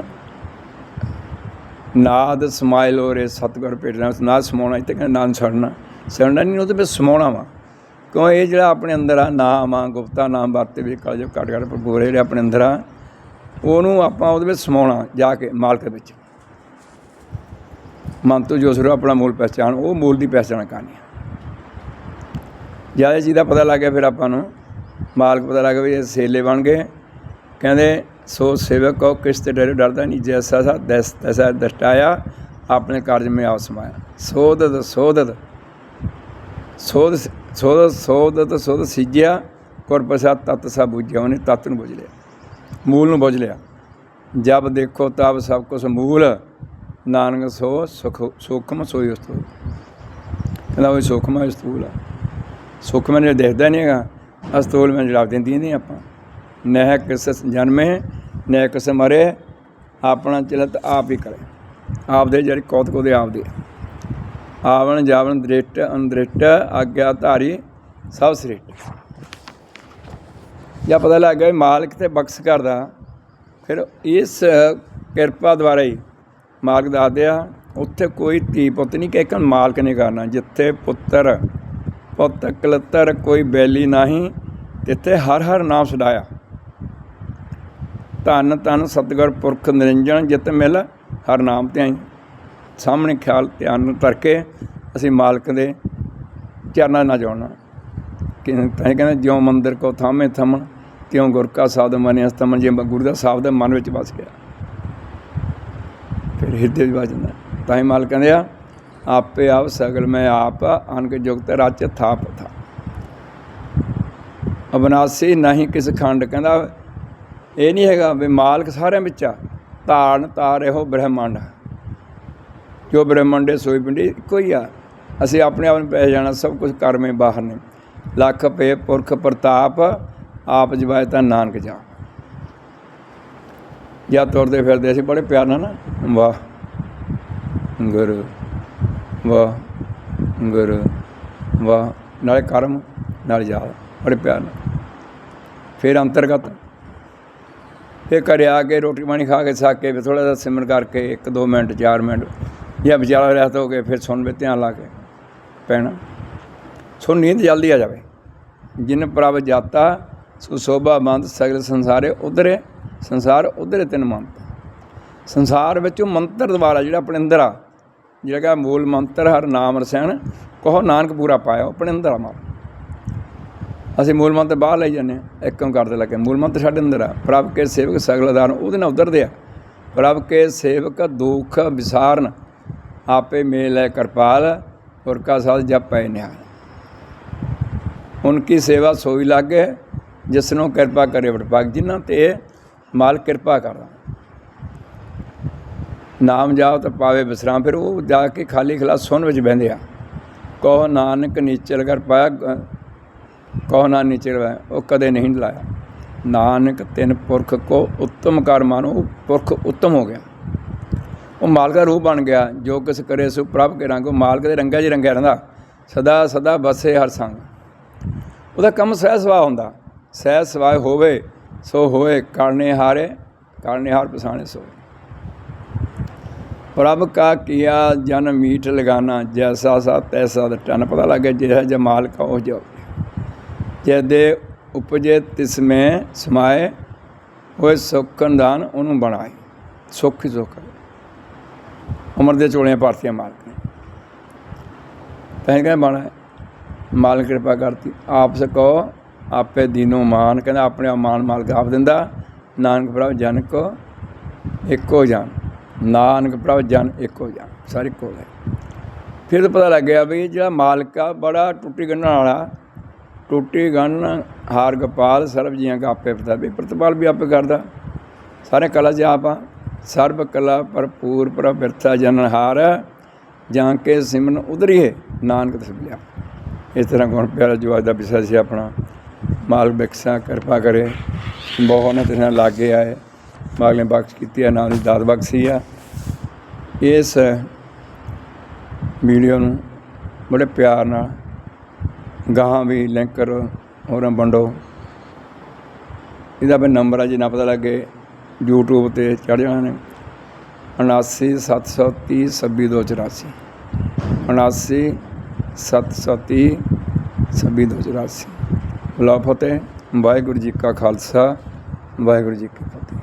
ਨਾਦ ਸਮਾਇਲ ਹੋਰੇ ਸਤਗੁਰ ਭੇਟਣਾ, ਨਾਦ ਸਮਾਉਣਾ, ਇੱਥੇ ਕਹਿੰਦੇ ਨਾਮ ਛੜਨਾ ਛੜਨਾ ਨਹੀਂ, ਉਹਦੇ ਵਿੱਚ ਸਮਾਉਣਾ ਵਾ। ਕਿਉਂ ਇਹ ਜਿਹੜਾ ਆਪਣੇ ਅੰਦਰ ਆ, ਨਾਮ ਆ, ਗੁਪਤਾ ਨਾਮ, ਵਰਤੇ ਵੀ ਕਾਲ ਜੋ ਘਟ ਘਟ ਗੋਰੇ ਜਿਹੜੇ ਆਪਣੇ ਅੰਦਰ ਆ, ਉਹਨੂੰ ਆਪਾਂ ਉਹਦੇ ਵਿੱਚ ਸਮਾਉਣਾ ਜਾ ਕੇ ਮਾਲਕ ਵਿੱਚ। ਮਨ ਤੋਂ ਜੋ ਸੁਰ ਆਪਣਾ ਮੂਲ ਪਹਿਚਾਨ ਉਹ ਮੂਲ ਦੀ ਪਹਿਚਾਨ ਕਰਨੀ ਜ਼ਿਆਦਾ ਚੀਜ਼ ਦਾ ਪਤਾ ਲੱਗ ਗਿਆ ਫਿਰ ਆਪਾਂ ਨੂੰ। ਮਾਲਕ ਪਤਾ ਲੱਗ ਗਿਆ ਵੀ ਇਹ ਸੇਲੇ ਬਣ ਗਏ। ਕਹਿੰਦੇ, ਸੋ ਸੇਵਕ ਕੋ ਕਿਸ ਤੇ ਡਰੇ, ਡਰਦਾ ਨਹੀਂ, ਜੈਸਾ ਸਾ, ਦਸ, ਤੈਸਾ ਦਸਟਾਇਆ ਆਪਣੇ ਕਾਰਜ ਮੇ ਆਪ ਸਮਾਇਆ। ਸੋਦਤ ਸੋਧ ਸੋਦ ਸੋਧ ਸੋਦਤ ਸੋਦ ਸਿਜਿਆ ਗੁਰ ਪ੍ਰਸਾਦ ਤਤ ਸਭ ਬੁਝਿਆ, ਉਹਨੇ ਤਤ ਨੂੰ ਬੁਝ ਲਿਆ, ਮੂਲ ਨੂੰ ਬੁਝ ਲਿਆ। ਜਬ ਦੇਖੋ ਤਬ ਸਭ ਕੁਛ ਮੂਲ, ਨਾਨਕ ਸੋ ਸੁਖ, ਸੁਖਮ ਸੋਈ ਉਸਤੂ ਕਹਿੰਦਾ ਉਹ ਸੁਖਮ ਹੈ ਸਤੂਲ ਆ ਸੁਖ ਮੈਨੂੰ ਦੇਖਦਾ ਨਹੀਂ ਹੈਗਾ ਅਸਤੂਲ ਮੈਂ ਜਵਾਬ ਦਿੰਦੀ ਨਹੀਂ ਆਪਾਂ। ਨਹਿ ਕਿਸ ਜਨਮੇ ਨਹਿ ਕਿਸ ਮਰੇ, ਆਪਣਾ ਚਲਤ ਆਪ ਹੀ ਕਰੇ। ਆਪ ਦੇ ਜਿਹੜੀ ਕੌਤਕ ਉਹਦੇ ਆਪ ਦੇ ਆਵਣ ਜਾਵਣ ਦ੍ਰਿਸ਼ਟ ਅੰਦ੍ਰਿਸ਼ਟ ਆਗਿਆ ਧਾਰੀ ਸਭ ਸ੍ਰਿਸ਼ਟ। ਜਾਂ ਪਤਾ ਲੱਗ ਗਿਆ ਮਾਲਕ ਤੇ ਬਖਸ਼ ਕਰਦਾ, ਫਿਰ ਇਸ ਕਿਰਪਾ ਦੁਆਰਾ ਹੀ ਮਾਲਕ ਦੱਸਦੇ ਆ ਉੱਥੇ ਕੋਈ ਧੀ ਪੁੱਤ ਨਹੀਂ ਕਿ ਇੱਕ ਮਾਲਕ ਨੇ ਕਰਨਾ, ਜਿੱਥੇ ਪੁੱਤਰ, ਪੁੱਤ ਕਲਤਰ ਕੋਈ ਬੈਲੀ ਨਹੀਂ ਤਿੱਥੇ ਹਰ ਹਰ ਨਾਮ ਸਦਾਇਆ ਧੰਨ ਧੰਨ ਸਤਿਗੁਰ ਪੁਰਖ ਨਿਰੰਜਨ ਜਿਤ ਮਿਲ ਹਰ ਨਾਮ ਧਿਆਈ। ਸਾਹਮਣੇ ਖਿਆਲ ਧਿਆਨ ਧਰ ਕੇ ਅਸੀਂ ਮਾਲਕ ਦੇ ਚਰਨਾਂ ਨਾਲ ਜੋੜਨਾ ਕਿ ਤਾਂ ਕਹਿੰਦੇ ਜਿਉ ਮੰਦਰ ਕੋ ਥਾਮੇ ਥਮਨ ਤਿਉ ਗੁਰ ਕਾ ਸ਼ਬਦ ਮਨੇ ਅਸਤਮਨ ਜੇ ਗੁਰੂ ਦਾ ਸ਼ਬਦ ਮਨ ਵਿੱਚ ਵਸ ਗਿਆ। ਫਿਰ ਹਿਰਦੇ ਵਿੱਚ ਵਸ ਜਾਂਦਾ ਤਾਂ ਹੀ ਮਾਲਕ ਕਹਿੰਦੇ ਆ, ਆਪੇ ਆਪ ਸਗਲ ਮੈਂ ਆਪ ਅਨਕ ਜੁਗਤ ਰਚ ਥਾਪ ਥਾ। ਅਬਨਾਸੀ ਨਹੀਂ ਕਿਸ ਖੰਡ ਕਹਿੰਦਾ, ਇਹ ਨਹੀਂ ਹੈਗਾ ਵੀ ਮਾਲਕ ਸਾਰਿਆਂ ਵਿੱਚ ਆ। ਧਾਰਨ ਤਾਰ ਇਹੋ ਬ੍ਰਹਮੰਡ। ਜੋ ਬ੍ਰਹਮੰਡੇ ਸੋਈ ਪਿੰਡੀ, ਇੱਕੋ ਹੀ ਆ। ਅਸੀਂ ਆਪਣੇ ਆਪ ਨੂੰ ਪੈ ਜਾਣਾ, ਸਭ ਕੁਝ ਕਰਮੇ ਬਾਹਰ ਨੇ। ਲੱਖ ਪੇ ਪੁਰਖ ਪ੍ਰਤਾਪ, ਆਪ ਜਵਾਇ ਤਾਂ ਨਾਨਕ ਜਾ ਜਾਂ ਤੁਰਦੇ ਫਿਰਦੇ, ਅਸੀਂ ਬੜੇ ਪਿਆਰ ਨਾਲ ਨਾ, ਵਾਹ, ਗੁਰੂ ਵਾਹ ਗੁਰੂ, ਵਾਹ, ਨਾਲੇ ਕਰਮ ਨਾਲ ਯਾਦ ਬੜੇ ਪਿਆਰ ਨਾਲ। ਫਿਰ ਅੰਤਰਗਤ ਫਿਰ ਘਰੇ ਆ ਕੇ ਰੋਟੀ ਪਾਣੀ ਖਾ ਕੇ, ਸੱਕ ਕੇ ਫਿਰ ਥੋੜਾ ਜਿਹਾ ਸਿਮਰਨ ਕਰਕੇ 1-2 ਮਿੰਟ 4 ਮਿੰਟ ਜਾਂ ਵਿਚਾਰਾ ਰਹਿਤ ਹੋ ਕੇ ਫਿਰ ਸੁਣ ਵਿੱਚ ਧਿਆਨ ਲਾ ਕੇ ਪੈਣਾ। ਸੋ ਨੀਂਦ ਜਲਦੀ ਆ ਜਾਵੇ। ਜਿਨ ਪ੍ਰਭ ਜਾਤਾ, ਸੋ ਸੋਭਾ ਬੰਦ, ਸਗਲ ਸੰਸਾਰੇ ਉਧਰੇ, ਸੰਸਾਰ ਉਧਰੇ ਤਿੰਨ ਮੰਤ ਸੰਸਾਰ ਵਿੱਚੋਂ ਮੰਤਰ ਦੁਆਰਾ ਜਿਹੜਾ ਆਪਣੇ ਅੰਦਰ ਆ, ਜਿਹੜਾ ਮੂਲ ਮੰਤਰ, ਹਰ ਨਾਮ ਰਸੈਣ ਕਹੋ ਨਾਨਕ ਪੂਰਾ ਪਾਇਆ, ਉਹ ਆਪਣੇ ਅੰਦਰ ਆ ਮਾਰ। ਅਸੀਂ ਮੂਲ ਮੰਤਰ ਬਾਹਰ ਲਈ ਜਾਂਦੇ ਹਾਂ, ਇੱਕ ਕੰਮ ਕਰਦੇ ਲੱਗੇ, ਮੂਲ ਮੰਤਰ ਸਾਡੇ ਅੰਦਰ ਆ, ਪ੍ਰਭ ਕੇ ਸੇਵਕ ਸਗਲ ਆਧਾਰਨ ਉਹਦੇ ਨਾਲ ਉਤਰਦੇ ਆ। ਪ੍ਰਭ ਕੇ ਸੇਵਕ ਦੁੱਖ ਵਿਸਾਰਨ ਆਪੇ ਮੇਲ ਹੈ ਕਿਰਪਾਲ ਔਰ ਕਾ ਸਾਧ ਜਪ ਪੈ ਨਿਹਾਲ ਉਨਕੀ ਸੇਵਾ ਸੋਈ ਲਾਗੇ ਜਿਸ ਨੂੰ ਕਿਰਪਾ ਕਰੇ ਵਡਭਾਗ ਜਿਨ੍ਹਾਂ ਤੇ ਮਾਲ ਕਿਰਪਾ ਕਰਦਾ। ਨਾਮ ਜਾਓ ਤਾਂ ਪਾਵੇ ਵਿਸਰਾਮ ਫਿਰ ਉਹ ਜਾ ਕੇ ਖਾਲੀ ਖਲਾਸ ਸੁਣ ਵਿੱਚ ਬਹਿੰਦੇ ਆ। ਕਹੋ ਨਾਨਕ ਨੀਚਲ ਕਰ ਪਾਇਆ, ਕਹੋ ਨਾ ਨੀਚਲ ਪਾਇਆ, ਉਹ ਕਦੇ ਨਹੀਂ ਲਾਇਆ। ਨਾਨਕ ਤਿੰਨ ਪੁਰਖ ਕੋ ਉੱਤਮ ਕਰ ਮਾਨੋ ਉਹ ਪੁਰਖ ਉੱਤਮ ਹੋ ਗਿਆ। ਉਹ ਮਾਲਕ ਦਾ ਰੂਪ ਬਣ ਗਿਆ, ਜੋ ਕਿਸ ਕਰੇ ਸੋ ਪ੍ਰਭ ਕੇ ਰੰਗ, ਉਹ ਮਾਲਕ ਦੇ ਰੰਗਾਂ 'ਚ ਰੰਗਿਆ ਰਹਿੰਦਾ। ਸਦਾ ਸਦਾ ਬਸੇ ਹਰ ਸੰਗ। ਉਹਦਾ ਕੰਮ ਸਹਿ ਸੁਭਾਅ ਹੁੰਦਾ। ਸਹਿ ਸੁਭਾਅ ਹੋਵੇ, ਸੋ ਹੋਏ, ਕਰਨੇ ਹਾਰੇ, ਕਰਨੇ ਹਾਰ ਪਸਾਣੇ ਸੋ। ਪ੍ਰਭ ਕਾ ਕੀਆ ਜਨ ਮੀਠ ਲਗਾਨਾ, ਜੈਸਾ ਸਾ ਤੈਸਾ ਦਾ ਟਨ ਪਤਾ ਲੱਗੇ ਜਿਹੜਾ ਜਿਹਾ ਮਾਲਕ ਉਹ ਜੋ ਜਦੇ ਉਪਜੇ ਤਿਸਮੇ ਸਮਾਏ, ਹੋਏ ਸੁਖਨ ਦਾਨ ਉਹਨੂੰ ਬਣਾਏ। ਸੁੱਖ ਹੀ ਸੁੱਖ ਉਮਰ ਦੇ ਚੋਲੀਆਂ ਭਾਰਤੀਆਂ ਮਾਲਕ ਨੇ ਤਾਂ ਇਹ ਕਹਿੰਦਾ ਬਣਾ ਮਾਲਕ ਕਿਰਪਾ ਕਰਤੀ, ਆਪ ਸਕੋ, ਆਪੇ ਦੀਨੋ ਮਾਨ। ਕਹਿੰਦਾ ਆਪਣੇ ਆਪ ਮਾਨ ਮਾਲਕ ਆਪ ਦਿੰਦਾ, ਨਾਨਕ ਪ੍ਰਭ ਜਨ ਕੋ ਇੱਕੋ ਜਨ, ਨਾਨਕ ਪ੍ਰਭ ਜਨ ਇੱਕੋ ਜਨ, ਸਾਰੇ ਕੋਲ ਹੈ ਫਿਰ ਤਾਂ ਪਤਾ ਲੱਗ ਗਿਆ ਵੀ ਜਿਹੜਾ ਮਾਲਕ ਆ, ਬੜਾ ਟੁੱਟੀ ਗੰਢਣ ਵਾਲਾ, ਟੁੱਟੀ ਗੰਢ ਹਾਰ ਗੋਪਾਲ ਸਰਬ ਜੀਆਂ ਕਾ ਆਪੇ ਪਤਾ ਵੀ ਪ੍ਰਤਪਾਲ ਵੀ ਆਪੇ ਕਰਦਾ। ਸਾਰੇ ਕਲਾ ਜੀ ਆਪ ਆ। ਸਰਬ ਕਲਾ ਭਰਪੂਰ ਪ੍ਰਭ ਬਿਰਥਾ ਜਨਹਾਰ ਜਾਂ ਕੇ ਸਿਮਨ ਉਧਰੀਏ, ਨਾਨਕ ਤਸਬਿਆ ਇਸ ਤਰ੍ਹਾਂ ਗੁਣ ਪਿਆਰਾ ਜੋ ਅੱਜ ਦਾ ਵਿਸ਼ਾ ਸੀ ਆਪਣਾ, ਮਾਲ ਬਖਸ਼ਾ ਕਿਰਪਾ ਕਰੇ। ਬਹੁਤ ਨੇ ਤੇਰੇ ਲਾਗੇ ਆਏ ਮਾਲ ਨੇ ਬਖਸ਼ ਕੀਤੀ ਹੈ ਨਾਲ ਦੀ ਦਾਤ ਬਖਸ਼ੀ ਆ। ਇਸ ਵੀਡੀਓ ਨੂੰ ਬੜੇ ਪਿਆਰ ਨਾਲ ਗਾਹਾਂ ਵੀ ਲਿੰਕ ਕਰੋ, ਹੋਰਾਂ ਵੰਡੋ। ਇਹਦਾ ਵੀ ਨੰਬਰ ਆ ਜੇ ਨਾ ਪਤਾ ਲੱਗੇ। ਯੂਟਿਊਬ ਤੇ ਚੜ੍ਹਿਆ ਨੇ। ਉਨਾਸੀ ਸੱਤ ਸੌ ਤੀਹ ਚੜ ਜਾਣਾ ਨੇ 79 730 26284 79 730 26284 ਬਲਾ ਫਤਿਹ। ਵਾਹਿਗੁਰੂ ਜੀ ਕਾ ਖਾਲਸਾ। ਵਾਹਿਗੁਰੂ ਜੀ ਕੀ ਫਤਿਹ।